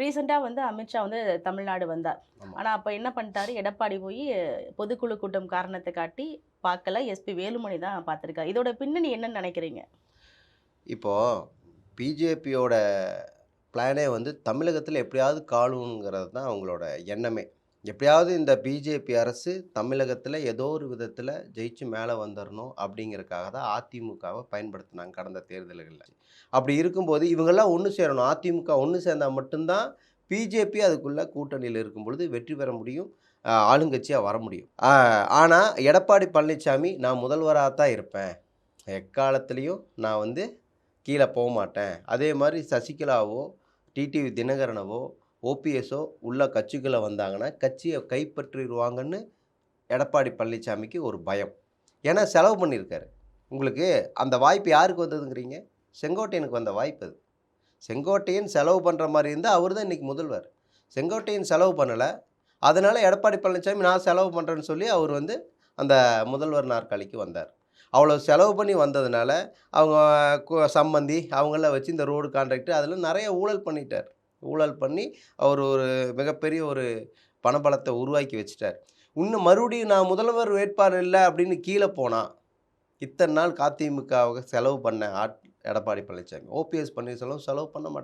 ரீசெண்டாக வந்து அமித்ஷா வந்து தமிழ்நாடு வந்தார். ஆனால் அப்போ என்ன பண்ணிட்டாரு? எடப்பாடி போய் பொதுக்குழு கூட்டம் காரணத்தை காட்டி பார்க்கல. எஸ்பி வேலுமணி தான் பார்த்துருக்காரு. இதோட பின்னணி என்னன்னு நினைக்கிறீங்க? இப்போது பிஜேபியோட பிளானே வந்து தமிழகத்தில் எப்படியாவது காணுங்கிறது தான் அவங்களோட எண்ணமே. எப்படியாவது இந்த பிஜேபி அரசு தமிழகத்தில் ஏதோ ஒரு விதத்தில் ஜெயிச்சு மேலே வந்துடணும் அப்படிங்கிறக்காக தான் அதிமுகவை பயன்படுத்தினாங்க கடந்த தேர்தல்களில். அப்படி இருக்கும்போது இவங்கெல்லாம் ஒன்று சேரணும். அதிமுக ஒன்று சேர்ந்தால் மட்டும்தான் பிஜேபி அதுக்குள்ளே கூட்டணியில் இருக்கும் பொழுது வெற்றி பெற முடியும் ஆளுங்கட்சியாக வர முடியும். ஆனால் எடப்பாடி பழனிசாமி நான் முதல்வராக தான் இருப்பேன். எக்காலத்துலேயும் நான் வந்து கீழே போக மாட்டேன். அதே மாதிரி சசிகலாவோ டிடிவி தினகரனவோ ஓபிஎஸோ உள்ள கட்சிக்குள்ளே வந்தாங்கன்னா கட்சியை கைப்பற்றிடுவாங்கன்னு எடப்பாடி பழனிசாமிக்கு ஒரு பயம். ஏன்னா செலவு பண்ணியிருக்காரு. உங்களுக்கு அந்த வாய்ப்பு யாருக்கு வந்ததுங்கிறீங்க? செங்கோட்டையனுக்கு வந்த வாய்ப்பு அது. செங்கோட்டையன் செலவு பண்ணுற மாதிரி இருந்தால் அவர் தான் இன்றைக்கி முதல்வர். செங்கோட்டையன் செலவு பண்ணலை. அதனால் எடப்பாடி பழனிசாமி நான் செலவு பண்ணுறேன்னு சொல்லி அவர் வந்து அந்த முதல்வர் நாற்காலிக்கு வந்தார். அவ்வளோ செலவு பண்ணி வந்ததுனால அவங்க கு- சம்மந்தி அவங்கள வச்சு இந்த ரோடு கான்ட்ராக்ட் அதில் நிறைய ஊழல் பண்ணிட்டார். ஊழல் பண்ணி அவர் ஒரு மிகப்பெரிய ஒரு பணபலத்தை உருவாக்கி வச்சிட்டார். இன்னும் மறுபடியும் நான் முதல்வர் வேட்பாளர் இல்லை அப்படின்னு கீழே போனால் இத்தனை நாள் அதிமுகவுக்கு செலவு பண்ண ஆட் எடப்பாடி பழனிசாமி. ஓபிஎஸ் பன்னீர்செல்வம் செலவு பண்ண மாட்டார்.